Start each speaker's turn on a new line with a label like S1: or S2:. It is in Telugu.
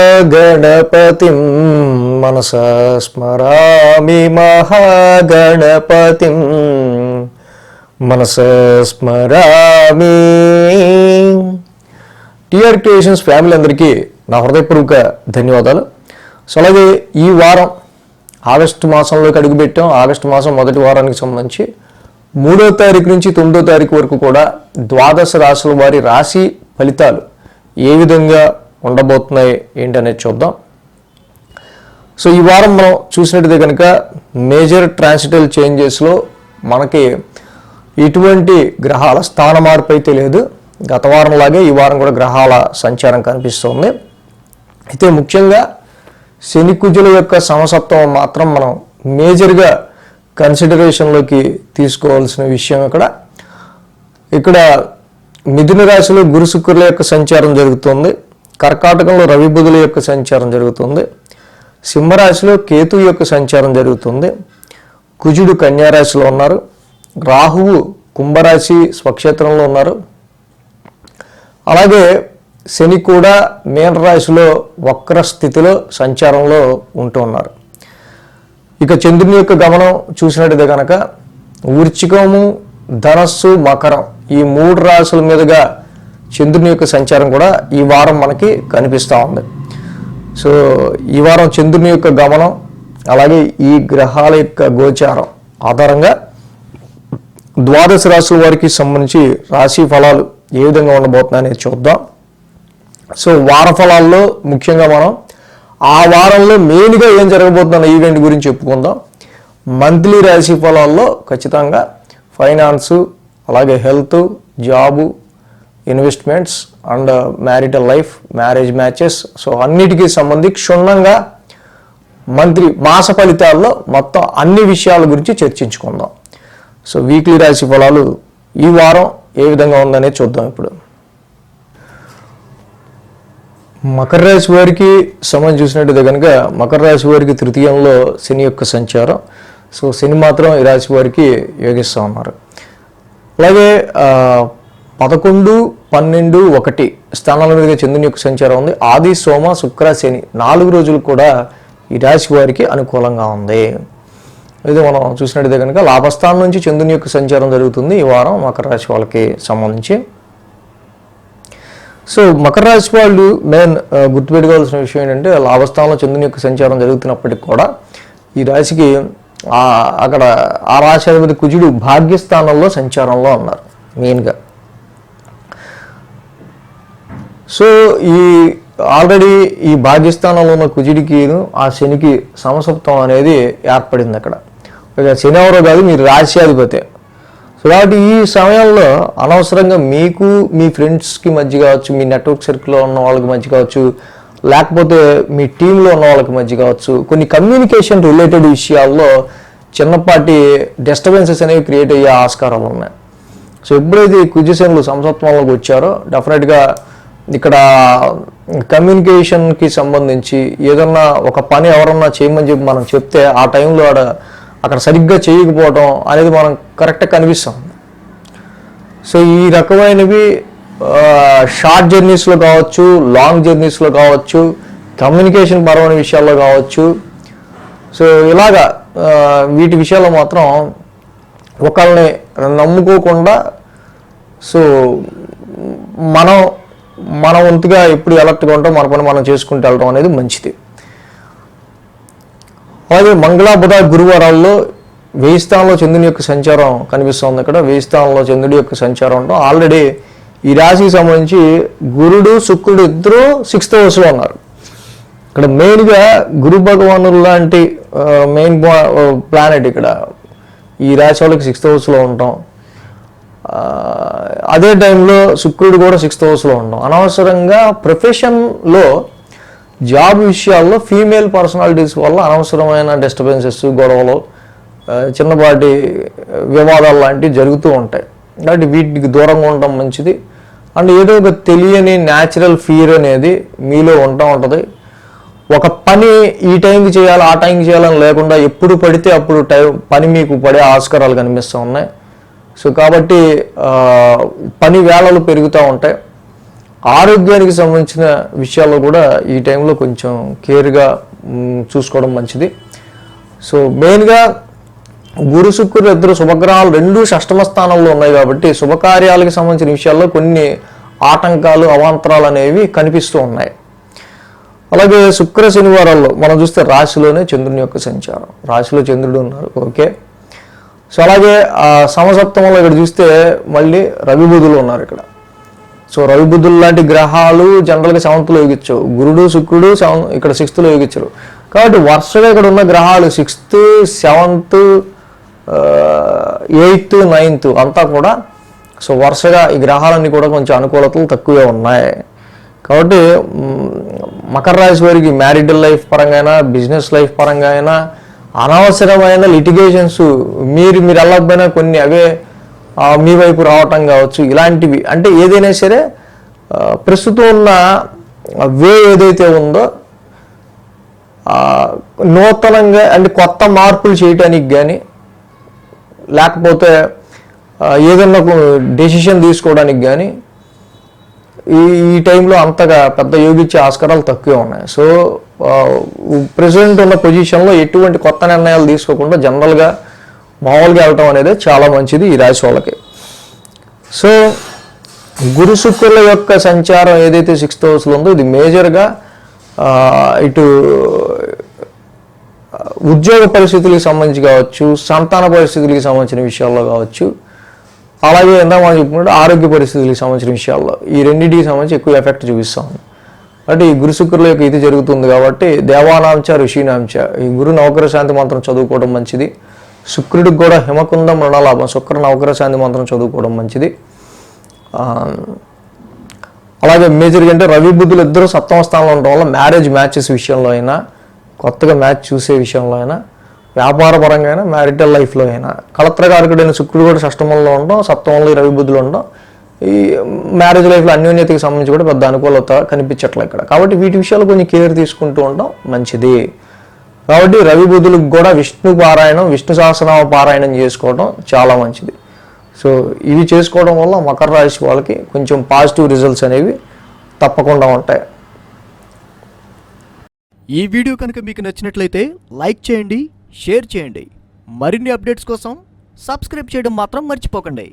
S1: మహాగణపతిం మనస స్మరామి మహాగణపతిం మనస స్మరామి. టిఆర్ క్రియేషన్స్ ఫ్యామిలీ అందరికీ నా హృదయపూర్వక ధన్యవాదాలు. సో అలాగే ఈ వారం ఆగస్టు మాసంలోకి అడుగుపెట్టాం. ఆగస్టు మాసం మొదటి వారానికి సంబంధించి మూడో తారీఖు నుంచి తొమ్మిదో తారీఖు వరకు కూడా ద్వాదశ రాశుల వారి రాశి ఫలితాలు ఏ విధంగా ఉండబోతున్నాయి ఏంటి అనేది చూద్దాం. సో ఈ వారం మనం చూసినట్టయితే కనుక మేజర్ ట్రాన్సిటల్ చేంజెస్లో మనకి ఎటువంటి గ్రహాల స్థాన మార్పు అయితే లేదు. గత వారంలాగే ఈ వారం కూడా గ్రహాల సంచారం కనిపిస్తుంది. అయితే ముఖ్యంగా శని కుజుల యొక్క సమసత్వం మాత్రం మనం మేజర్గా కన్సిడరేషన్లోకి తీసుకోవాల్సిన విషయం ఇక్కడ. ఇక్కడ మిథున రాశిలో గురు శుక్రుల యొక్క సంచారం జరుగుతుంది. కర్కాటకంలో రవి బుధుల యొక్క సంచారం జరుగుతుంది. సింహరాశిలో కేతు యొక్క సంచారం జరుగుతుంది. కుజుడు కన్యారాశిలో ఉన్నారు. రాహువు కుంభరాశి స్వక్షేత్రంలో ఉన్నారు. అలాగే శని కూడా మీనరాశిలో వక్ర స్థితిలో సంచారంలో ఉంటూ ఉన్నారు. ఇక చంద్రుని యొక్క గమనం చూసినట్టయితే కనుక వృచ్చికము ధనస్సు మకరం ఈ మూడు రాశుల మీదుగా చంద్రుని యొక్క సంచారం కూడా ఈ వారం మనకి కనిపిస్తూ ఉంది. సో ఈ వారం చంద్రుని యొక్క గమనం అలాగే ఈ గ్రహాల యొక్క గోచారం ఆధారంగా ద్వాదశ రాశుల వారికి సంబంధించి రాశి ఫలాలు ఏ విధంగా ఉండబోతున్నాయి అనేది చూద్దాం. సో వార ఫలాల్లో ముఖ్యంగా మనం ఆ వారంలో మెయిన్గా ఏం జరగబోతున్న ఈవెంట్ గురించి చెప్పుకుందాం. మంత్లీ రాశి ఫలాల్లో ఖచ్చితంగా ఫైనాన్సు అలాగే health job investments and marital life marriage matches. So అన్నిటికీ సంబంధించి క్షుణ్ణంగా మంత్రి మాస ఫలితాల్లో మొత్తం అన్ని విషయాల గురించి చర్చించుకుందాం. సో వీక్లీ రాశి ఫలాలు ఈ వారం ఏ విధంగా ఉందనే చూద్దాం ఇప్పుడు. మకర రాశి వారికి సంబంధించి చూసినట్టయితే కనుక మకర రాశి వారికి తృతీయంలో శని యొక్క సంచారం. సో శని మాత్రం ఈ రాశి వారికి యోగిస్తూ ఉన్నారు. అలాగే పదకొండు పన్నెండు ఒకటి స్థానాల మీదుగా చంద్రుని యొక్క సంచారం ఉంది. ఆది సోమ శుక్ర శని నాలుగు రోజులు కూడా ఈ రాశి వారికి అనుకూలంగా ఉంది. ఇది మనం చూసినట్టయితే కనుక లాభస్థానం నుంచి చంద్రుని యొక్క సంచారం జరుగుతుంది ఈ వారం మకర రాశి వాళ్ళకి సంబంధించి. సో మకర రాశి వాళ్ళు మెయిన్ గుర్తుపెట్టుకోవాల్సిన విషయం ఏంటంటే లాభస్థానంలో చంద్రుని యొక్క సంచారం జరుగుతున్నప్పటికి కూడా ఈ రాశికి అక్కడ ఆ రాశి అధిపతి కుజుడు భాగ్యస్థానంలో సంచారంలో ఉన్నారు మెయిన్గా. సో ఈ ఆల్రెడీ ఈ భాగ్యస్థానంలో ఉన్న కుజుడికి ఆ శనికి సమసప్తం అనేది ఏర్పడింది అక్కడ. శని ఎవరో కాదు మీరు రాశ్యాధిపతే సో కాబట్టి ఈ సమయంలో అనవసరంగా మీకు మీ ఫ్రెండ్స్కి మధ్య కావచ్చు మీ నెట్వర్క్ సర్కిల్లో ఉన్న వాళ్ళకి మధ్య కావచ్చు లేకపోతే మీ టీంలో ఉన్న వాళ్ళకి మధ్య కావచ్చు కొన్ని కమ్యూనికేషన్ రిలేటెడ్ విషయాల్లో చిన్నపాటి డిస్టర్బెన్సెస్ అనేవి క్రియేట్ అయ్యే ఆస్కారాలు ఉన్నాయి. సో ఎప్పుడైతే కుజశనులు సమసత్వంలోకి వచ్చారో డెఫినెట్గా ఇక్కడ కమ్యూనికేషన్కి సంబంధించి ఏదన్నా ఒక పని ఎవరన్నా చేయమని చెప్పి మనం చెప్తే ఆ టైంలో ఆడ అక్కడ సరిగ్గా చేయకపోవడం అనేది మనం కరెక్ట్గా కనిపిస్తాం సో ఈ రకమైనవి షార్ట్ జర్నీస్లో కావచ్చు లాంగ్ జర్నీస్లో కావచ్చు కమ్యూనికేషన్ పరమైన విషయాల్లో కావచ్చు. సో ఇలాగా వీటి విషయాల్లో మాత్రం ఒకళ్ళని నమ్ముకోకుండా సో మనం మన వంతుగా ఎప్పుడు ఎలర్ట్గా ఉంటాం మన పని మనం చేసుకుంటూ వెళ్ళడం అనేది మంచిది. అలాగే మంగళ బుధ గురువారాల్లో వేయి స్థానంలో చంద్రుని యొక్క సంచారం కనిపిస్తుంది ఇక్కడ వేయి స్థానంలో చంద్రుడి యొక్క సంచారం ఉండడం ఆల్రెడీ ఈ రాశికి సంబంధించి గురుడు శుక్రుడు ఇద్దరు సిక్స్త్ హౌస్లో ఉన్నారు. ఇక్కడ మెయిన్గా గురు భగవానుడు లాంటి మెయిన్ ప్లానెట్ ఇక్కడ. ఈ రాశి వాళ్ళకి సిక్స్త్ హౌస్లో ఉంటాం. అదే టైంలో శుక్రుడు కూడా సిక్స్త్ హౌస్లో ఉండడం అనవసరంగా ప్రొఫెషన్లో జాబ్ విషయాల్లో ఫీమేల్ పర్సనాలిటీస్ వల్ల అనవసరమైన డిస్టర్బెన్సెస్ గొడవలు చిన్నపాటి వివాదాలు లాంటివి జరుగుతూ ఉంటాయి. కాబట్టి వీటికి దూరంగా ఉండడం మంచిది. అండ్ ఏదో ఒక తెలియని న్యాచురల్ ఫీర్ అనేది మీలో ఉంటా ఉంటుంది. ఒక పని ఈ టైంకి చేయాలి ఆ టైంకి చేయాలని లేకుండా ఎప్పుడు పడితే అప్పుడు టైం పని మీకు పడే ఆస్కారాలు కనిపిస్తూ ఉన్నాయి. సో కాబట్టి పని వేళలు పెరుగుతూ ఉంటాయి. ఆరోగ్యానికి సంబంధించిన విషయాల్లో కూడా ఈ టైంలో కొంచెం కేర్గా చూసుకోవడం మంచిది. సో మెయిన్గా గురు శుక్రుడు ఇద్దరు శుభగ్రహాలు రెండు షష్టమ స్థానంలో ఉన్నాయి కాబట్టి శుభకార్యాలకు సంబంధించిన విషయాల్లో కొన్ని ఆటంకాలు అవాంతరాలు అనేవి కనిపిస్తూ ఉన్నాయి. అలాగే శుక్ర శనివారాల్లో మనం చూస్తే రాశిలోనే చంద్రుని యొక్క సంచారం. రాశిలో చంద్రుడు ఉన్నారు ఓకే. సో అలాగే ఆ సమసప్తమంలో ఇక్కడ చూస్తే మళ్ళీ రవి బుధులు ఉన్నారు ఇక్కడ. సో రవిబుద్ధులు లాంటి గ్రహాలు జనరల్గా సెవెంత్లో యోగించవు. గురుడు శుక్రుడు సెవెన్ ఇక్కడ సిక్స్త్లో యోగించరు. కాబట్టి వరుసగా ఇక్కడ ఉన్న గ్రహాలు సిక్స్త్ సెవెంత్ ఎయిత్ నైన్త్ అంతా కూడా సో వరుసగా ఈ గ్రహాలన్నీ కూడా కొంచెం అనుకూలతలు తక్కువే ఉన్నాయి. కాబట్టి మకర రాశి వారికి మ్యారీడ్ లైఫ్ పరంగా అయినా బిజినెస్ లైఫ్ పరంగా అయినా అనవసరమైన లిటిగేషన్స్ మీరు మీరు వెళ్ళకపోయినా కొన్ని అవే మీ వైపు రావటం కావచ్చు ఇలాంటివి. అంటే ఏదైనా సరే ప్రస్తుతం ఉన్న వే ఏదైతే ఉందో నూతనంగా అంటే కొత్త మార్పులు చేయటానికి కానీ లేకపోతే ఏదన్నా డెసిషన్ తీసుకోవడానికి కానీ ఈ ఈ టైంలో అంతగా పెద్ద యోగించే ఆస్కారాలు తక్కువే ఉన్నాయి. సో ప్రెసిడెంట్ ఉన్న పొజిషన్లో ఎటువంటి కొత్త నిర్ణయాలు తీసుకోకుండా జనరల్గా మామూలుగా వెళ్ళటం అనేది చాలా మంచిది ఈ రాశి వాళ్ళకి. సో గురు శుక్రుల యొక్క సంచారం ఏదైతే సిక్స్త్ హౌస్లో ఉందో ఇది మేజర్గా ఇటు ఉద్యోగ పరిస్థితులకు సంబంధించి కావచ్చు సంతాన పరిస్థితులకు సంబంధించిన విషయాల్లో కావచ్చు అలాగే ఎంత మనం చెప్పుకుంటే ఆరోగ్య పరిస్థితులకు సంబంధించిన విషయాల్లో ఈ రెండింటికి సంబంధించి ఎక్కువ ఎఫెక్ట్ చూపిస్తా. ఉంది అంటే ఈ గురు శుక్రుల యొక్క ఇది జరుగుతుంది కాబట్టి దేవానాంచ ఋషినాంచ. ఈ గురు నవగ్రహ శాంతి మంత్రం చదువుకోవడం మంచిది. శుక్రుడికి కూడా హిమకుందం రుణలాభం శుక్ర నవగ్రహ శాంతి మంత్రం చదువుకోవడం మంచిది. అలాగే మేజర్గా అంటే రవి బుద్ధులు ఇద్దరు సప్తమ స్థానంలో ఉండడం వల్ల మ్యారేజ్ మ్యాచెస్ విషయంలో అయినా కొత్తగా మ్యాచ్ చూసే విషయంలో అయినా వ్యాపార పరంగా అయినా మ్యారిటల్ లైఫ్లో అయినా. కళత్రకారకుడైన శుక్రుడు కూడా షష్టమంలో ఉండడం సప్తమంలో రవి బుద్ధులు ఉండడం ఈ మ్యారేజ్ లైఫ్లో అన్యోన్యతకి సంబంధించి కూడా పెద్ద అనుకూలత కనిపించట్లే ఇక్కడ. కాబట్టి వీటి విషయాలు కొంచెం కేర్ తీసుకుంటూ ఉండడం మంచిది. కాబట్టి రవి బుధులకు కూడా విష్ణు పారాయణం విష్ణు సహస్రనామ పారాయణం చేసుకోవడం చాలా మంచిది. సో ఇవి చేసుకోవడం వల్ల మకర రాశి వాళ్ళకి కొంచెం పాజిటివ్ రిజల్ట్స్ అనేవి తప్పకుండా ఉంటాయి.
S2: ఈ వీడియో కనుక మీకు నచ్చినట్లయితే లైక్ చేయండి షేర్ చేయండి. మరిన్ని అప్డేట్స్ కోసం సబ్స్క్రైబ్ చేయడం మాత్రం మర్చిపోకండి.